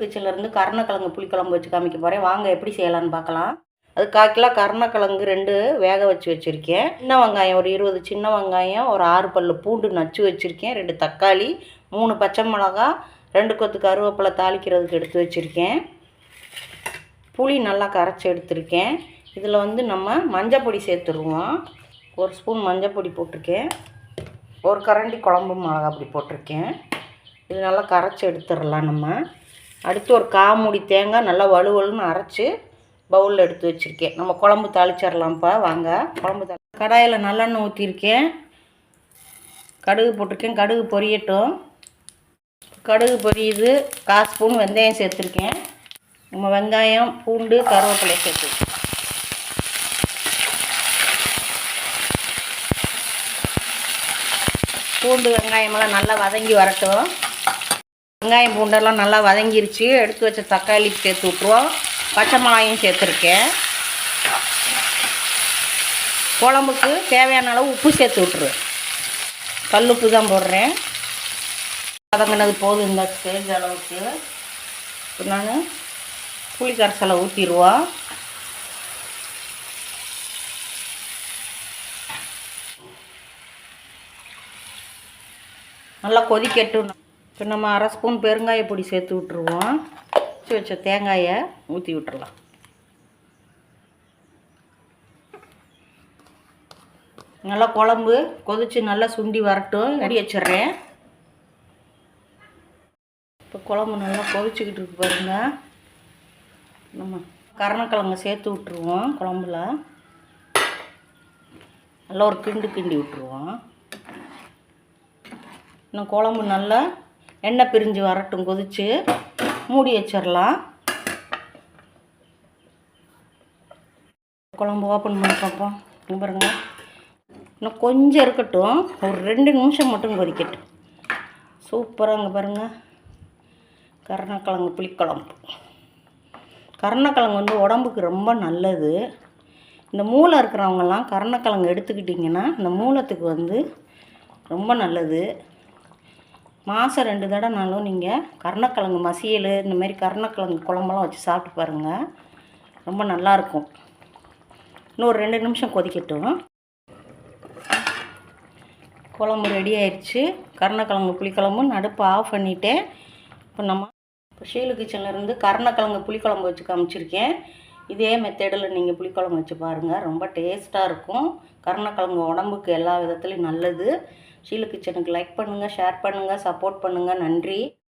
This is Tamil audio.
கிச்சன்லேருந்து கருணக்கிழங்கு புளிக்குழம்பு வச்சு காமிக்க போகிறேன் வாங்க எப்படி செய்யலான்னு பார்க்கலாம். அது கால் கிலோ கருணக்கிழங்கு ரெண்டு வேக வச்சு வச்சுருக்கேன். சின்ன வெங்காயம் ஒரு இருபது சின்ன வெங்காயம் ஒரு ஆறு பல்லு பூண்டு நச்சு வச்சுருக்கேன். ரெண்டு தக்காளி மூணு பச்சை மிளகா ரெண்டு கொத்து கருவேப்பிலை தாளிக்கிறதுக்கு எடுத்து வச்சுருக்கேன். புளி நல்லா கரைச்சி எடுத்திருக்கேன். இதில் வந்து நம்ம மஞ்சள் பொடி சேர்த்துருவோம். ஒரு ஸ்பூன் மஞ்சள் பொடி போட்டிருக்கேன். ஒரு கரண்டி குழம்பு மிளகா அப்படி போட்டிருக்கேன். இது நல்லா கரைச்சி எடுத்துடலாம் நம்ம. அடுத்து ஒரு காமுடி தேங்காய் நல்லா வலுவலுன்னு அரைச்சி பவுலில் எடுத்து வச்சுருக்கேன். நம்ம குழம்பு தாளிச்சிடலாம்ப்பா. வாங்க குழம்பு தாளி கடாயில் நல்லெண்ணெய் ஊற்றிருக்கேன் கடுகு போட்டிருக்கேன். கடுகு பொரியட்டும். கடுகு பொரியுது. கால் ஸ்பூன் வெந்தயம் சேர்த்துருக்கேன். நம்ம வெங்காயம் பூண்டு கருவேப்பிலை சேர்த்துருக்கேன். பூண்டு வெங்காயமெல்லாம் நல்லா வதங்கி வரட்டும். வெங்காயம் பூண்டெல்லாம் நல்லா வதங்கிருச்சு. எடுத்து வச்ச தக்காளி சேர்த்து விட்ருவோம் பச்சை மிளகாயும் சேர்த்துருக்கேன். குழம்புக்கு தேவையான அளவு உப்பு சேர்த்து விட்ரு கல் உப்பு தான் போடுறேன். வதங்கினது போதும் இந்த ஸ்டேஜ் அளவுக்கு. இப்போ நான் புளி கரைசலை ஊற்றிடுவோம் நல்லா கொதிக்கட்டும் இப்போ நம்ம அரை ஸ்பூன் பெருங்காய பொடி சேர்த்து விட்ருவோம் வச்சு வச்ச தேங்காயை ஊற்றி விட்டுறலாம். நல்லா குழம்பு கொதித்து நல்லா சுண்டி வரட்டும். ரெடி வச்சிடுறேன். இப்போ குழம்பு நல்லா கொதிச்சுக்கிட்டு இருக்கு பாருங்க. நம்ம கருணக்கிழங்கு சேர்த்து விட்ருவோம் குழம்புல. நல்லா ஒரு கிண்டு கிண்டி விட்ருவோம் இன்னும் குழம்பு நல்லா எண்ணெய் பிரிஞ்சு வரட்டும் கொதிச்சு மூடி வச்சிடலாம். குழம்பு ஓப்பன் பண்ணி பார்ப்போம். பாருங்க. இன்னும் கொஞ்சம் இருக்கட்டும். ஒரு ரெண்டு நிமிஷம் மட்டும் கொதிக்கட்டும். சூப்பராக இங்கே பாருங்கள் கருணக்கிழங்கு புளிக்குழம்பு. கருணக்கிழங்கு வந்து உடம்புக்கு ரொம்ப நல்லது. இந்த மூளை இருக்கிறவங்கெல்லாம் கருணக்கிழங்கு எடுத்துக்கிட்டிங்கன்னா இந்த மூலத்துக்கு வந்து ரொம்ப நல்லது. மாதம் ரெண்டு தடவைனாலும் நீங்கள் கருணக்கிழங்கு மசியல் இந்த மாதிரி கருணக்கிழங்கு குழம்பெல்லாம் வச்சு சாப்பிட்டு பாருங்கள் ரொம்ப நல்லாயிருக்கும் இன்னும் ஒரு ரெண்டு நிமிஷம் கொதிக்கட்டும். குழம்பு ரெடி ஆயிடுச்சு கருணக்கிழங்கு புளிக்குழம்பு நடுப்பு ஆஃப் பண்ணிவிட்டேன் இப்போ நம்ம இப்போ ஷீலு கிச்சன்லேருந்து கருணக்கிழங்கு புளிக்குழம்பு வச்சு காமிச்சிருக்கேன். இதே மெத்தேடில் நீங்கள் புளிக்குழம்பு வச்சு பாருங்கள் ரொம்ப டேஸ்ட்டாக இருக்கும். கருணக்கிழங்கு உடம்புக்கு எல்லா விதத்துலேயும் நல்லது. ஷீலு கிச்சனுக்கு லைக் பண்ணுங்கள் ஷேர் பண்ணுங்கள் சப்போர்ட் பண்ணுங்கள் நன்றி.